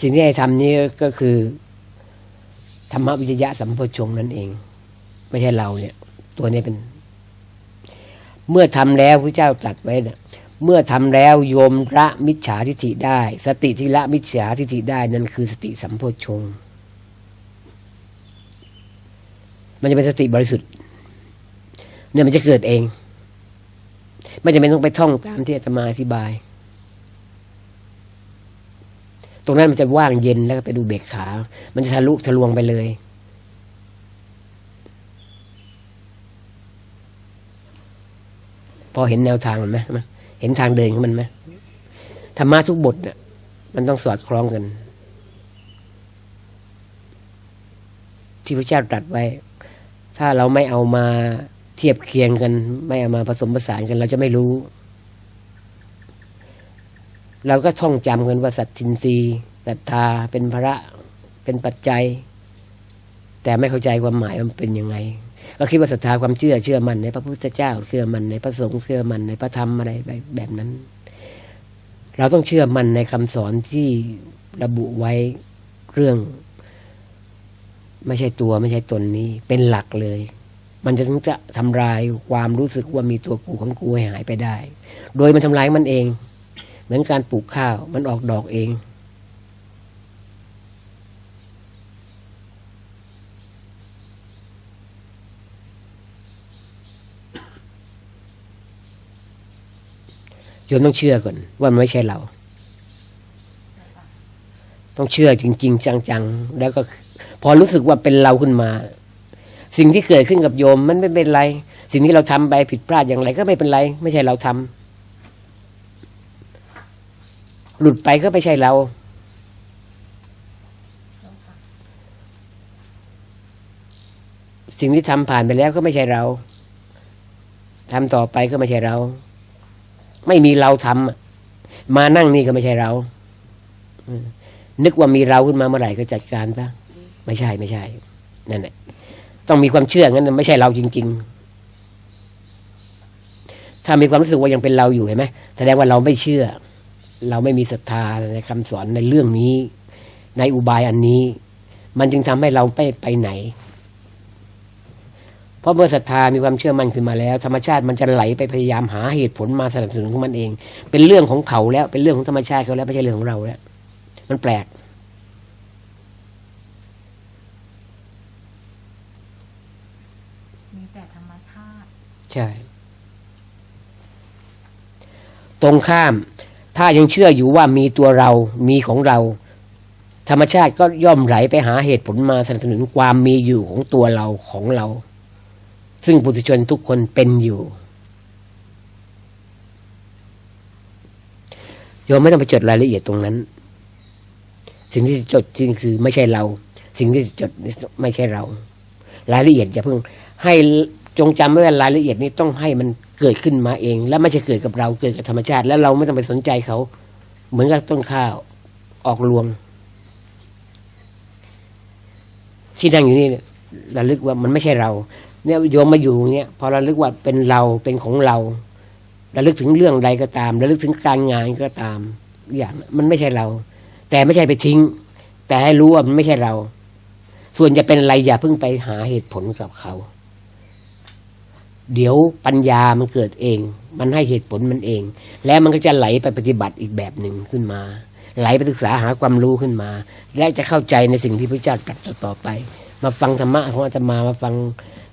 สิ่งที่ให้ทำนี้ก็คือธรรมวิจยะสัมโพชงนั่นเอง ไม่ใช่เราเนี่ย ตัวนี้เป็น เมื่อทำแล้วพระเจ้าตรัสไว้เนี่ยเมื่อทำแล้วโยมละมิจฉาทิฏฐิได้ สติที่ละมิจฉาทิฏฐิได้นั่นคือสติสัมโพชงมันจะเป็นสติบริสุทธิ์ เนี่ยมันจะเกิดเอง ไม่จำเป็นต้องไปท่องตามที่อาตมาอธิบาย ต รงนั้นมันจะว่างเย็นแล้วก็ไปดูเบกขา มันจะทะลุทะลวงไปเลย พอเห็นแนวทางมันไหมเห็นทางเดินของมันไหมธรรมะทุกบทเนี่ยมันต้องสอดคล้องกัน ที่พระเจ้าตรัสไว้ ถ้าเราไม่เอามาเทียบเคียงกัน ไม่เอามาผสมผสานกัน เราจะไม่รู้ เราก็ท่องจำกันว่าสัตทินรีศรัทธาเป็นพระเป็นปัจจัย แต่ไม่เข้าใจความหมายมันเป็นยังไง ก็คิดว่าศรัทธาความเชื่อเชื่อมันในพระพุทธเจ้าเชื่อมันในพระสงฆ์เชื่อมันในพระธรรมอะไรแบบนั้น เราต้องเชื่อมันในคำสอนที่ระบุไว้เรื่อง ไม่ใช่ตัวไม่ใช่ตนนี้ เป็นหลักเลย มันจะถึงจะทำลายความรู้สึกว่ามีตัวกูของกูให้หายไปได้ โดยมันทำลายมันเอง เหมือนการปลูกข้าวมันออกดอกเอง โยมต้องเชื่อก่อนว่ามันไม่ใช่เรา ต้องเชื่อจริง ๆ จังๆ แล้วก็พอรู้สึกว่าเป็นเราขึ้นมา สิ่งที่เกิดขึ้นกับโยมมันไม่เป็นไร สิ่งที่เราทำไปผิดพลาดอย่างไรก็ไม่เป็นไร ไม่ใช่เราทำ หลุดไปก็ไม่ใช่เรา สิ่งที่ทำผ่านไปแล้วก็ไม่ใช่เราทำต่อไปก็ไม่ใช่เรา ไม่มีเราทำมานั่งนี่ก็ไม่ใช่เรานึกว่ามีเราขึ้นมาเมื่อไหร่ก็จัดการซะไม่ใช่ไม่ใช่ นั่นแหละต้องมีความเชื่องั้นไม่ใช่เราจริง ๆ ถ้ามีความรู้สึกว่ายังเป็นเราอยู่เห็นไหมแสดงว่าเราไม่เชื่อ เราไม่มีศรัทธาในคำสอนในเรื่องนี้ ในอุบายอันนี้ มันจึงทำให้เราไปไปไหน เพราะเมื่อศรัทธามีความเชื่อมั่นขึ้นมาแล้ว ธรรมชาติมันจะไหลไปพยายามหาเหตุผลมาสนับสนุนของมันเอง เป็นเรื่องของเขาแล้ว เป็นเรื่องของธรรมชาติเขาแล้วไม่ใช่เรื่องของเราแล้ว มันแปลกมีแต่ธรรมชาติ ใช่ ตรงข้าม ถ้ายังเชื่ออยู่ว่ามีตัวเรามีของเรา ธรรมชาติก็ย่อมไหลไปหาเหตุผลมาสนับสนุนความมีอยู่ของตัวเราของเรา ซึ่งปุถุชนทุกคนเป็นอยู่โยมไม่ต้องไปจดรายละเอียดตรงนั้น สิ่งที่จดจริงคือไม่ใช่เรา สิ่งที่จดไม่ใช่เรา รายละเอียดอย่าเพิ่งให้จงจำไว้ว่ารายละเอียดนี้ต้องให้มัน เกิดขึ้นมาเอง และไม่ใช่เกิดกับเราเกิดกับธรรมชาติ แล้วเราไม่ต้องไปสนใจเขา เหมือนกับต้นข้าวออกรวง ที่นั่งอยู่นี่ระลึกว่ามันไม่ใช่เรา เนี่ยโยมมาอยู่อย่างเงี้ยพอระลึกว่าเป็นเราเป็นของเราระลึกถึงเรื่องใดก็ตามระลึกถึงการงานก็ตาม อย่างมันไม่ใช่เรา แต่ไม่ใช่ไปทิ้ง แต่ให้รู้ว่ามันไม่ใช่เรา ส่วนจะเป็นอะไรอย่าเพิ่งไปหาเหตุผลกับเขา เดี๋ยวปัญญามันเกิดเอง มันให้เหตุผลมันเอง แล้วมันก็จะไหลไปปฏิบัติอีกแบบหนึ่งขึ้นมา ไหลไปศึกษาหาความรู้ขึ้นมา และจะเข้าใจในสิ่งที่พระเจ้าตรัสต่อไป มาฟังธรรมะของอาตมามาฟัง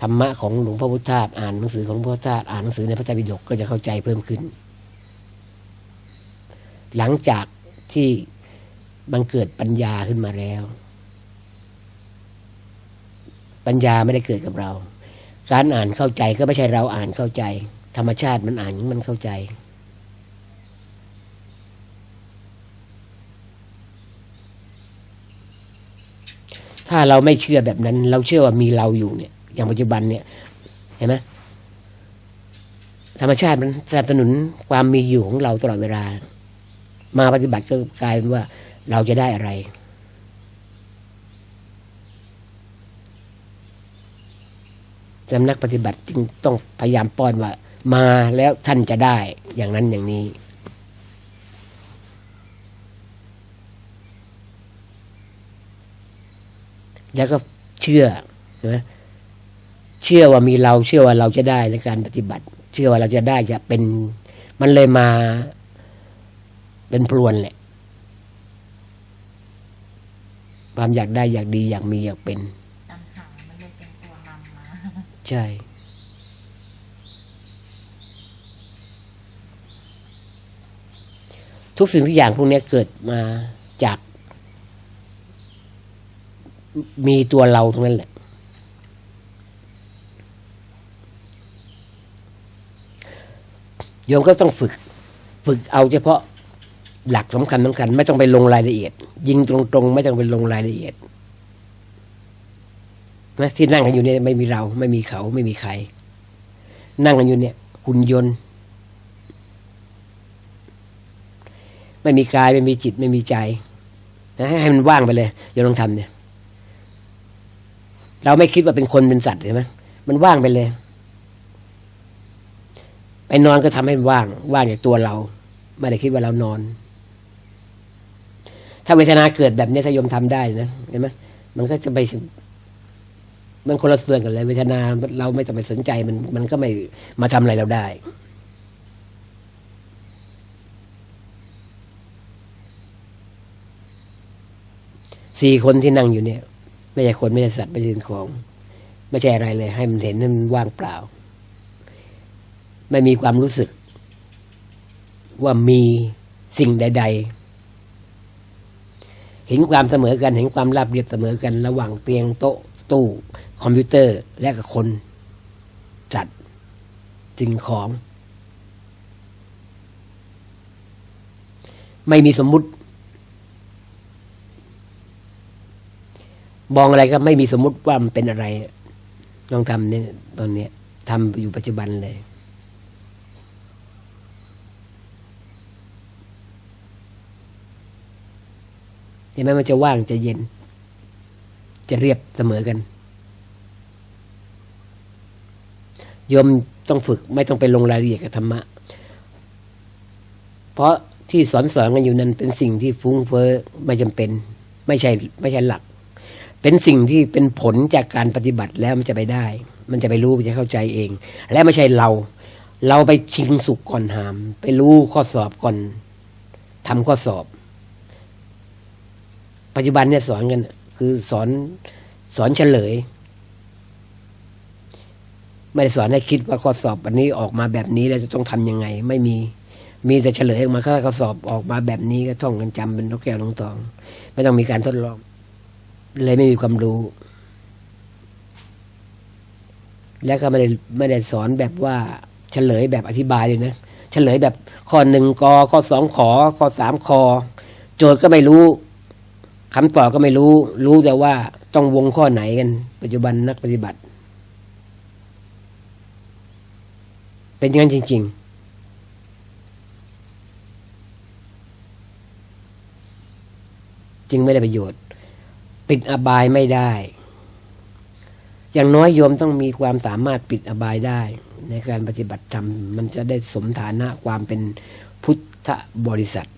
ธรรมะของหลวงพ่อพุทธาสอ่านหนังสือของหลวงพ่อพุทธาอ่านหนังสือในพระไตรปิฎกก็จะเข้าใจเพิ่มขึ้น หลังจากที่มันเกิดปัญญาขึ้นมาแล้ว ปัญญาไม่ได้เกิดกับเรา การอ่านเข้าใจก็ไม่ใช่เราอ่านเข้าใจ ธรรมชาติมันอ่านมันเข้าใจถ้าเราไม่เชื่อแบบนั้น เราเชื่อว่ามีเราอยู่เนี่ย อย่างปัจจุบันเนี่ย เห็นไหมธรรมชาติมันสนับสนุนความมีอยู่ของเราตลอดเวลา มาปฏิบัติก็กลายเป็นว่าเราจะได้อะไร สำนักปฏิบัติจึงต้องพยายามป้อนว่า มาแล้วท่านจะได้อย่างนั้นอย่างนี้ แล้วก็เชื่อใช่ไหมเชื่อว่ามีเราเชื่อว่าเราจะได้ในการปฏิบัติ เชื่อว่าเราจะได้จะเป็นมันเลยมาเป็นพลวนแหละความอยากได้อยากดีอยากมีอยากเป็น ตัณหามันเลยเป็นตัวนำมา ใช่ทุกสิ่งทุกอย่างพวกนี้เกิดมาจาก มีตัวเราทั้งนั้นแหละ โยมก็ต้องฝึก ฝึกเอาเฉพาะหลักสำคัญสำคัญ ไม่ต้องไปลงรายละเอียด ยิงตรงๆ ไม่ต้องไปลงรายละเอียด นะที่นั่งกันอยู่เนี่ยไม่มีเราไม่มีเขาไม่มีใคร นั่งกันอยู่เนี่ยหุ่นยนต์ ไม่มีกายไม่มีจิตไม่มีใจนะให้มันว่างไปเลยอย่าลองทำเนี่ย เราไม่คิดว่าเป็นคนเป็นสัตว์ใช่ไหมมันว่างไปเลย ไปนอนก็ทำให้มันว่าง ว่างจากตัวเรา ไม่ได้คิดว่าเรานอน ถ้าเวทนาเกิดแบบนี้ถ้ายมทำได้นะเห็นไหมมันก็จะไป มันคนละส่วนกันเลยเวทนา เราไม่ต้องไปสนใจมันมันก็ไม่มาทำอะไรเราได้ สี่คนที่นั่งอยู่เนี่ย ไม่ใช่คนไม่ใช่สัตว์ไม่ใช่สิ่งของ ไม่ใช่อะไรเลย ให้มันเห็นให้มันว่างเปล่า ไม่มีความรู้สึก ว่ามีสิ่งใด ๆเห็นความเสมอกันเห็นความราบเรียบเสมอกันระหว่างเตียงโต๊ะ ตู้คอมพิวเตอร์และกับคน จัดสิ่งของ ไม่มีสมมุติ มองอะไรก็ไม่มีสมมุติว่ามันเป็นอะไรลองทำเนี่ยตอนเนี้ยทำอยู่ปัจจุบันเลยเห็นไหมมันจะว่างจะเย็น จะเรียบเสมอกันโยมต้องฝึกไม่ต้องไปลงรายละเอียดกับธรรมะ เพราะที่สอนสอนกันอยู่นั้นเป็นสิ่งที่ฟุ้งเฟ้อไม่จำเป็น ไม่ใช่ไม่ใช่หลัก เป็นสิ่งที่เป็นผลจากการปฏิบัติแล้วมันจะไปได้ มันจะไปรู้มันจะเข้าใจเอง และไม่ใช่เรา เราไปชิงสุกก่อนหาม ไปรู้ข้อสอบก่อนทำข้อสอบ ปัจจุบันเนี่ยสอนกัน คือสอนสอนเฉลย ไม่ได้สอนให้คิดว่าข้อสอบวันนี้ออกมาแบบนี้แล้วจะต้องทำยังไง ไม่มีมีแต่เฉลยออกมาถ้าข้อสอบออกมาแบบนี้ก็ท่องกันจำเป็นนกแก้วนกทอง ไม่ต้องมีการทดลอง เลยไม่มีความรู้ แล้วก็ไม่ได้ไม่ได้สอนแบบว่าเฉลยแบบอธิบายเลยนะเฉลยแบบข้อหนึ่งกข้อสองขอข้อสามคอโจทย์ก็ไม่รู้ คำตอบก็ไม่รู้ รู้แต่ว่าต้องวงข้อไหนกัน ปัจจุบันนักปฏิบัติ เป็นอย่างนั้นจริง ๆจึงไม่ได้ประโยชน์ ปิดอบายไม่ได้ อย่างน้อยโยมต้องมีความสามารถปิดอบายได้ ในการปฏิบัติธรรม มันจะได้สมฐานะความเป็นพุทธบริษัท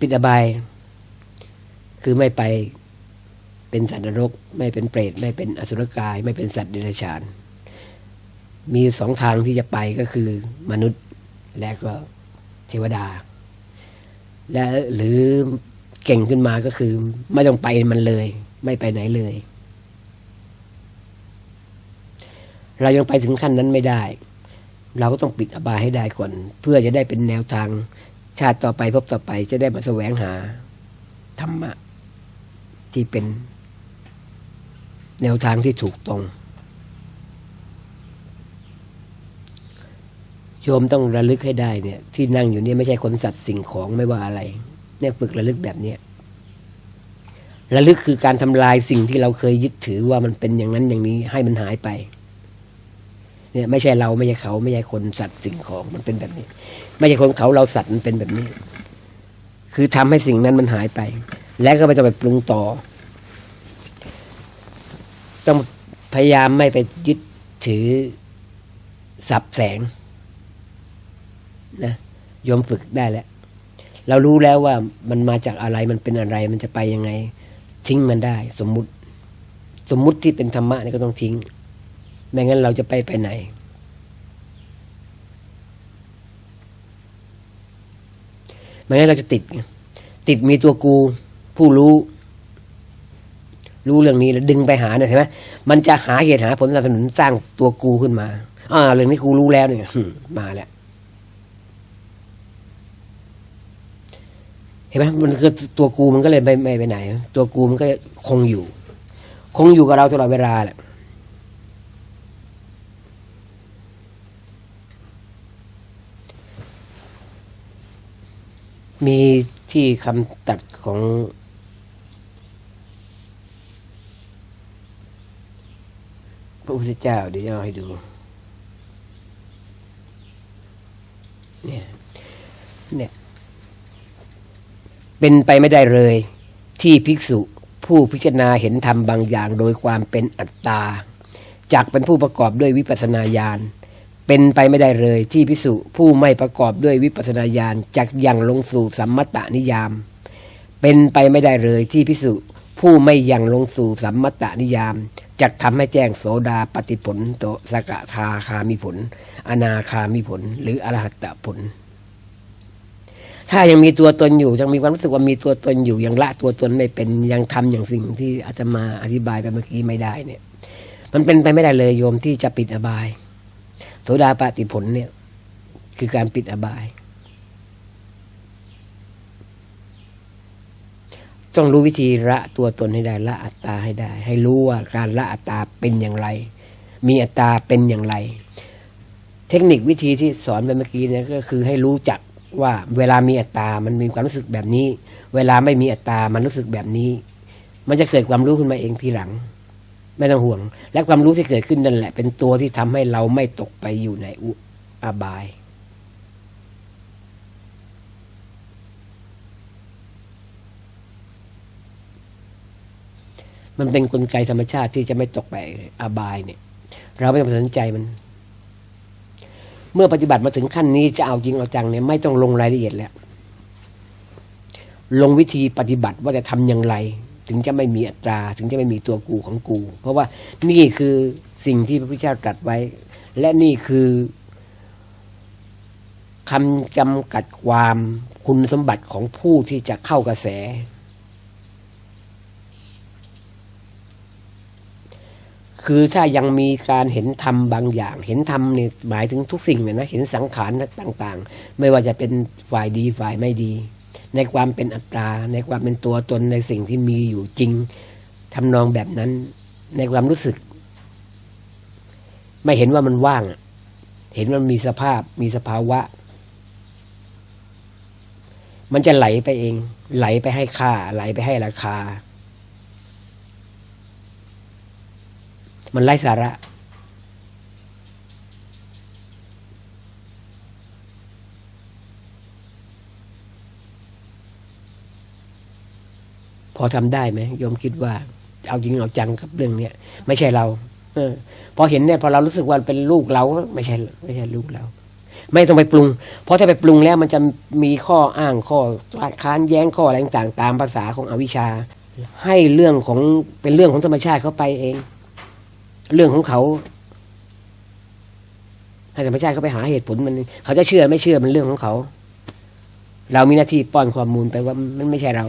ปิดอบาย คือไม่ไปเป็นสัตว์นรก ไม่เป็นเปรต ไม่เป็นอสุรกาย ไม่เป็นสัตว์เดรัจฉาน มีสองทางที่จะไปก็คือมนุษย์และก็เทวดา และหรือเก่งขึ้นมาก็คือ ไม่ต้องไปมันเลย ไม่ไปไหนเลย เรายังไปถึงขั้นนั้นไม่ได้ เราก็ต้องปิดอบายให้ได้ก่อน เพื่อจะได้เป็นแนวทาง ชาติต่อไปพบต่อไปจะได้มาแสวงหาธรรมะ ที่เป็น แนวทางที่ถูกตรง โยมต้องระลึกให้ได้เนี่ย ที่นั่งอยู่เนี่ยไม่ใช่คนสัตว์สิ่งของไม่ว่าอะไร เนี่ยฝึกระลึกแบบเนี้ยระลึกคือการทำลายสิ่งที่เราเคยยึดถือว่ามันเป็นอย่างนั้นอย่างนี้ให้มันหายไป เนี่ยไม่ใช่เราไม่ใช่เขาไม่ใช่คนสัตว์สิ่งของมันเป็นแบบนี้ ไม่ใช่คนเขาเราสัตว์มันเป็นแบบนี้ คือทำให้สิ่งนั้นมันหายไป และก็ไม่ต้องไปปรุงต่อ ต้องพยายามไม่ไปยึดถือสับแสงนะยมฝึกได้แล้ว เรารู้แล้วว่ามันมาจากอะไรมันเป็นอะไร มันจะไปยังไง ทิ้งมันได้ สมมุติ สมมุติที่เป็นธรรมะนี่ก็ต้องทิ้ง ไม่งั้นเราจะไปไปไหน ไม่งั้นเราจะติด ติดมีตัวกู ผู้รู้ รู้เรื่องนี้แล้วดึงไปหาเนี่ยเห็นไหมมันจะหาเหตุหาผลสนับสนุนสร้างตัวกูขึ้นมาอ่าเรื่องนี้กูรู้แล้วเนี่ยมาแล้วเห็นไหมมันคือตัวกูมันก็เลยไม่ไม่ไปไหน ตัวกูมันก็คงอยู่ คงอยู่กับเราตลอดเวลาแหละ มีที่คำตัดของพระพุทธเจ้าเดี๋ยวจะเอาให้ดูเนี่ยเนี่ยเป็นไปไม่ได้เลย ที่ภิกษุผู้พิจารณาเห็นธรรมบางอย่างโดยความเป็นอัตตาจากเป็นผู้ประกอบด้วยวิปัสสนาญาณ เป็นไปไม่ได้เลยที่ภิกษุผู้ไม่ประกอบด้วยวิปัสสนาญาณจากยังลงสู่สัมมตนิยาม เป็นไปไม่ได้เลยที่ภิกษุผู้ไม่ยังลงสู่สัมมตนิยามจะทำให้แจ้งโสดาปฏิผลโตสกทาคามิผล อนาคามิผล หรืออรหัตตผล ถ้ายังมีตัวตนอยู่ยังมีความรู้สึกว่ามีตัวตนอยู่ยังละตัวตนไม่เป็นยังทำอย่างสิ่งที่อาจจะมาอธิบายไปเมื่อกี้ไม่ได้เนี่ย มันเป็นไปไม่ได้เลยโยมที่จะปิดอบาย สดาปฏิผลเนี่ย คือการปิดอบาย ต้องรู้วิธีละตัวตนให้ได้ละอัตตาให้ได้ ให้รู้ว่าการละอัตตาเป็นอย่างไร มีอัตตาเป็นอย่างไร เทคนิควิธีที่สอนไปเมื่อกี้เนี่ยก็คือให้รู้จักว่าเวลามีอัตตา มันมีความรู้สึกแบบนี้ เวลาไม่มีอัตตา มันรู้สึกแบบนี้ มันจะเกิดความรู้ขึ้นมาเองทีหลัง ไม่ต้องห่วง และความรู้ที่เกิดขึ้นนั่นแหละ เป็นตัวที่ทำให้เราไม่ตกไปอยู่ในอุอบาย มันเป็นนกลไกธรรมชาติที่จะไม่ตกไปอบายเนี่ย เราไม่ต้องสนใจมัน เมื่อปฏิบัติมาถึงขั้นนี้จะเอาจริงเอาจังเนี่ยไม่ต้องลงรายละเอียดแล้วลงวิธีปฏิบัติว่าจะทำอย่างไร ถึงจะไม่มีอัตรา ถึงจะไม่มีตัวกูของกู เพราะว่านี่คือสิ่งที่พระพุทธเจ้าตรัสไว้ และนี่คือคำจำกัดความคุณสมบัติของผู้ที่จะเข้ากระแส คือถ้ายังมีการเห็นธรรมบางอย่าง เห็นธรรมเนี่ยหมายถึงทุกสิ่งเลยนะ เห็นสังขารต่าง ๆ ไม่ว่าจะเป็นฝ่ายดีฝ่ายไม่ดี ในความเป็นอัตรา ในความเป็นตัวตนในสิ่งที่มีอยู่จริงทำนองแบบนั้น ในความรู้สึก ไม่เห็นว่ามันว่าง เห็นว่ามันมีสภาพมีสภาวะ มันจะไหลไปเอง ไหลไปให้ค่า ไหลไปให้ราคา มันไร้สาระ พอทำได้ไหมโยมคิดว่า เอาจริงเอาจังกับเรื่องเนี้ยไม่ใช่เรา เออ พอเห็นเนี่ยพอเรารู้สึกว่าเป็นลูกเราไม่ใช่ ไม่ใช่ลูกเรา ไม่ต้องไปปรุง เพราะถ้าไปปรุงแล้วมันจะมีข้ออ้างข้อค้านแย้งข้ออะไรต่างๆตามภาษาของอวิชชา ให้เรื่องของเป็นเรื่องของธรรมชาติเขาไปเอง เรื่องของเขาให้ธรรมชาติเขาไปหาเหตุผลมัน เขาจะเชื่อไม่เชื่อมันเรื่องของเขา เรามีหน้าที่ป้อนข้อมูลไปว่ามันไม่ใช่เรา